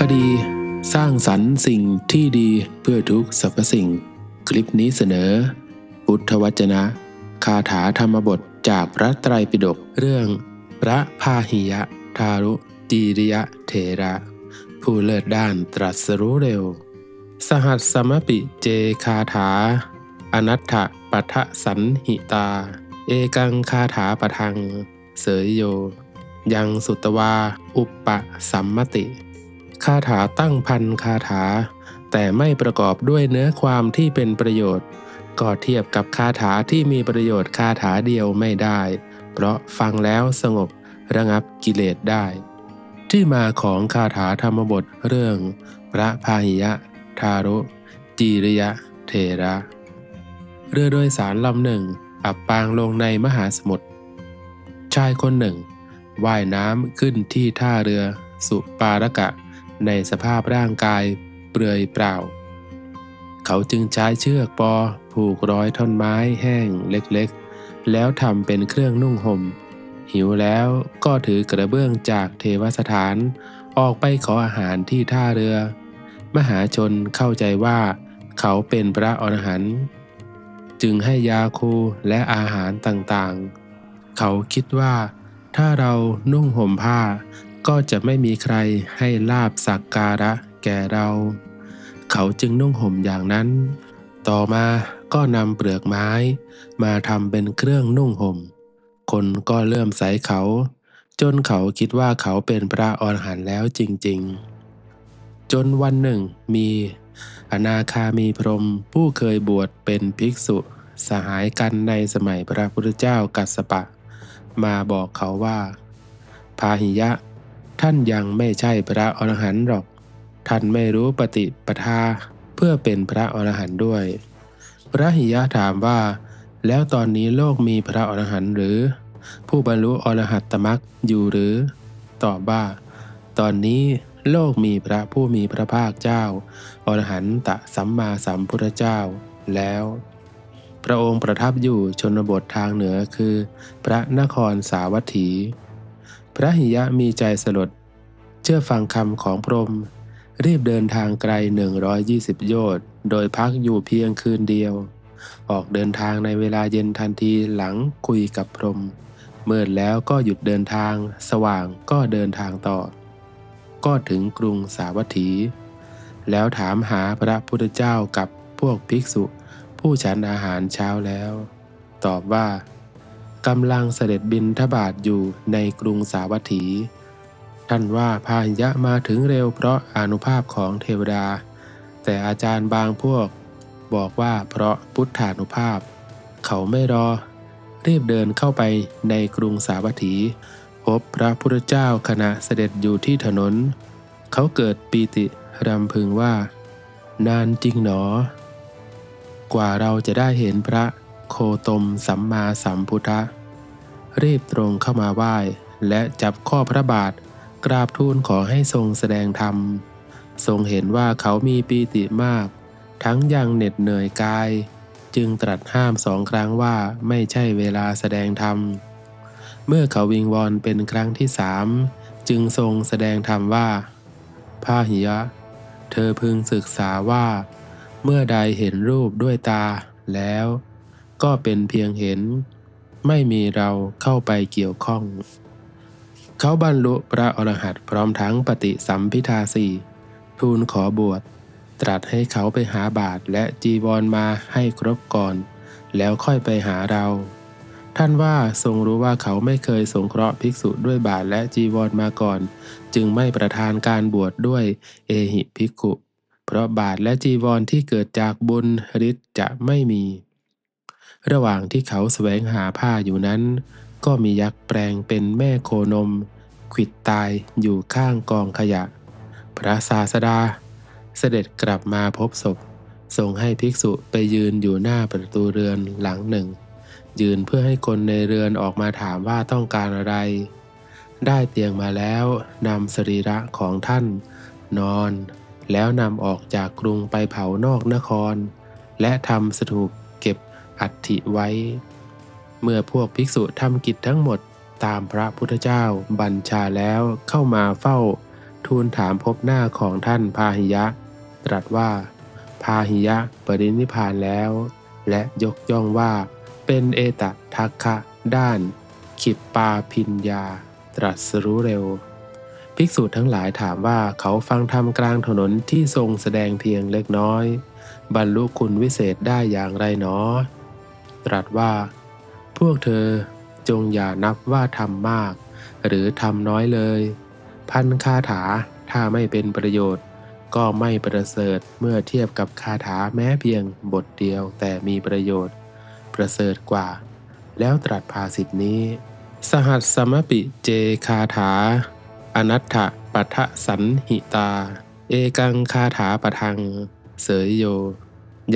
คดี สร้างสรรค์สิ่งที่ดีเพื่อทุกสรรพสิ่ง คลิปนี้เสนอ พุทธวจนะ คาถาธรรมบทจากพระไตรปิฎกเรื่อง พระพาหิยะ ทารุจีริยะเถระ ผู้เลิศด้านตรัสรู้เร็ว สหัสสมปิเจคาถา อนัตถปัทสันหิตา เอกังคาถาปะทัง เสยโย ยังสุตวา อุปปะสัมมติ คาถาตั้งพันคาถา แต่ไม่ประกอบด้วยเนื้อความที่เป็นประโยชน์ ก็เทียบกับคาถาที่มีประโยชน์คาถาเดียวไม่ได้ เพราะฟังแล้วสงบระงับกิเลสได้ ที่มาของคาถาธรรมบทเรื่อง พระพาหิยะ ทารุจีริยะ เทระ เรือโดยสารลำหนึ่ง อับปางลงในมหาสมุทรชายคนหนึ่งว่ายน้ำขึ้นที่ท่าเรือสุปารกะ ในสภาพร่างกายเปลือยเปล่า เขาจึงใช้เชือกปอผูกร้อยท่อนไม้แห้งเล็กๆ แล้วทำเป็นเครื่องนุ่งห่ม หิวแล้วก็ถือกระเบื้องจากเทวสถานออกไปขออาหารที่ท่าเรือ มหาชนเข้าใจว่าเขาเป็นพระอรหันต์จึงให้ยาคูและอาหารต่างๆ เขาคิดว่าถ้าเรานุ่งห่มผ้า ก็จะไม่มีใครให้ลาบสักการะแก่เรา เขาจึงนุ่งห่มอย่างนั้น ต่อมาก็นำเปลือกไม้ มาทำเป็นเครื่องนุ่งห่ม คนก็เริ่มใส่เขา จนเขาคิดว่าเขาเป็นพระอรหันต์แล้วจริง ๆ จนวันหนึ่งมี อนาคามีพรมผู้เคยบวชเป็นภิกษุสหายกันในสมัยพระพุทธเจ้ากัสสปะ มาบอกเขาว่า พาหิยะ ท่านยังไม่ใช่พระอรหันต์หรอก ท่านไม่รู้ปฏิปทาเพื่อเป็นพระอรหันต์ด้วย พระหิยะถามว่า แล้วตอนนี้โลกมีพระอรหันต์หรือ ผู้บรรลุอรหัตตมรรคอยู่หรือ ตอบว่า ตอนนี้โลกมีพระผู้มีพระภาคเจ้า อรหันตะสัมมาสัมพุทธเจ้าแล้ว พระองค์ประทับอยู่ชนบททางเหนือคือ พระนครสาวัตถี พระหิยะมีใจสลด เชื่อฟังคำของพรหมรีบเดินทางไกล 120 โยชน์ โดยพักอยู่เพียงคืนเดียว ออกเดินทางในเวลาเย็นทันทีหลังคุยกับพรหมมืดแล้วก็หยุดเดินทาง สว่างก็เดินทางต่อ ก็ถึงกรุงสาวัตถี แล้วถามหาพระพุทธเจ้ากับพวกภิกษุ ผู้ฉันอาหารเช้าแล้ว ตอบว่า กำลังเสด็จบินทบาทอยู่ในกรุงสาวัตถี ท่านว่าพาหิยะมาถึงเร็วเพราะอนุภาพของเทวดา แต่อาจารย์บางพวก บอกว่าเพราะพุทธานุภาพ เขาไม่รอ รีบเดินเข้าไปในกรุงสาวัตถี พบพระพุทธเจ้าขณะเสด็จอยู่ที่ถนน เขาเกิดปีติรำพึงว่า นานจริงหนอ กว่าเราจะได้เห็นพระ โคตมสัมมาสัมพุทธะรีบตรงเข้ามาไหว้ และจับข้อพระบาท กราบทูลขอให้ทรงแสดงธรรม ทรงเห็นว่าเขามีปีติมาก ทั้งยังเหน็ดเหนื่อยกาย จึงตรัสห้ามสองครั้งว่าไม่ใช่เวลาแสดงธรรม เมื่อเขาวิงวอนเป็นครั้งที่สามจึงทรงแสดงธรรมว่าพาหิยะ เธอพึงศึกษาว่า เมื่อใดเห็นรูปด้วยตาแล้ว ก็เป็นเพียงเห็น ไม่มีเราเข้าไปเกี่ยวข้อง เขาบรรลุพระอรหันต์พร้อมทั้งปฏิสัมพิทาสี่ทูลขอบวชตรัสให้เขาไปหาบาทและจีวรมาให้ครบก่อน แล้วค่อยไปหาเรา ท่านว่าทรงรู้ว่าเขาไม่เคยสงเคราะห์ภิกษุด้วยบาทและจีวรมาก่อน จึงไม่ประทานการบวชดด้วยเอหิภิกขุ เพราะบาทและจีวรที่เกิดจากบุญฤทธิ์จะไม่มี ระหว่างที่เขาแสวงหาผ้าอยู่นั้น ก็มียักษ์แปลงเป็นแม่โคนม ขิดตายอยู่ข้างกองขยะ พระศาสดา เสด็จกลับมาพบศพทรงให้ภิกษุไปยืนอยู่หน้าประตูเรือนหลังหนึ่ง ยืนเพื่อให้คนในเรือนออกมาถามว่าต้องการอะไร ได้เตียงมาแล้วนำสรีระของท่าน นอน แล้วนำออกจากกรุงไปเผานอกนคร และทำสถูป อัฐิไว้ เมื่อพวกภิกษุทำกิจทั้งหมดตามพระพุทธเจ้าบัญชาแล้วเข้ามาเฝ้า ทูลถามพบหน้าของท่านพาหิยะ ตรัสว่า พาหิยะปรินิพพานแล้ว และยกย่องว่าเป็นเอตทัคคะด้าน ขิปปาพิญญา ตรัสรู้เร็ว ภิกษุทั้งหลายถามว่าเขาฟังธรรมกลางถนนที่ทรงแสดงเพียงเล็กน้อย บรรลุคุณวิเศษได้อย่างไรหนอ ตรัสว่า พวกเธอจงอย่านับว่าทำมาก หรือทำน้อยเลย พันคาถาถ้าไม่เป็นประโยชน์ ก็ไม่ประเสริฐเมื่อเทียบกับคาถาแม้เพียงบทเดียวแต่มีประโยชน์ ประเสริฐกว่า แล้วตรัสภาสิทธินี้ สหัสสมปิเจคาถา อนัตถปัทะสันหิตา เอกังคาถาปะทัง เสยโย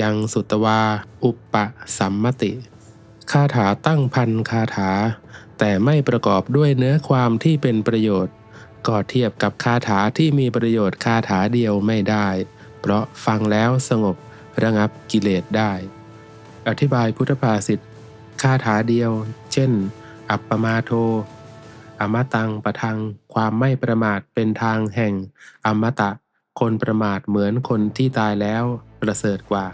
ยังสุตวา อุปปะสัมมติ คาถาตั้งพันคาถา แต่ไม่ประกอบด้วยเนื้อความที่เป็นประโยชน์ ก็เทียบกับคาถาที่มีประโยชน์คาถาเดียวไม่ได้ เพราะฟังแล้วสงบระงับกิเลสได้ อธิบายพุทธภาษิตคาถาเดียว เช่น อัปปมาโท อมตังปะทัง ความไม่ประมาทเป็นทางแห่ง อมตะ คนประมาทเหมือนคนที่ตายแล้ว ประเสริฐกว่า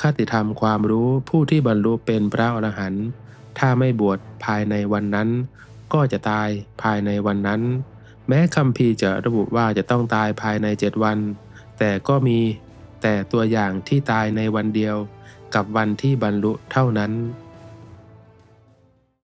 คติธรรมความรู้ผู้ที่บรรลุเป็นพระอรหันต์ถ้าไม่บวชภายในวันนั้น ก็จะตายภายในวันนั้น แม้คำพีจะระบุว่าจะต้องตายภายในเจ็ดวัน แต่ก็มีแต่ตัวอย่างที่ตายในวันเดียว กับวันที่บรรลุเท่านั้น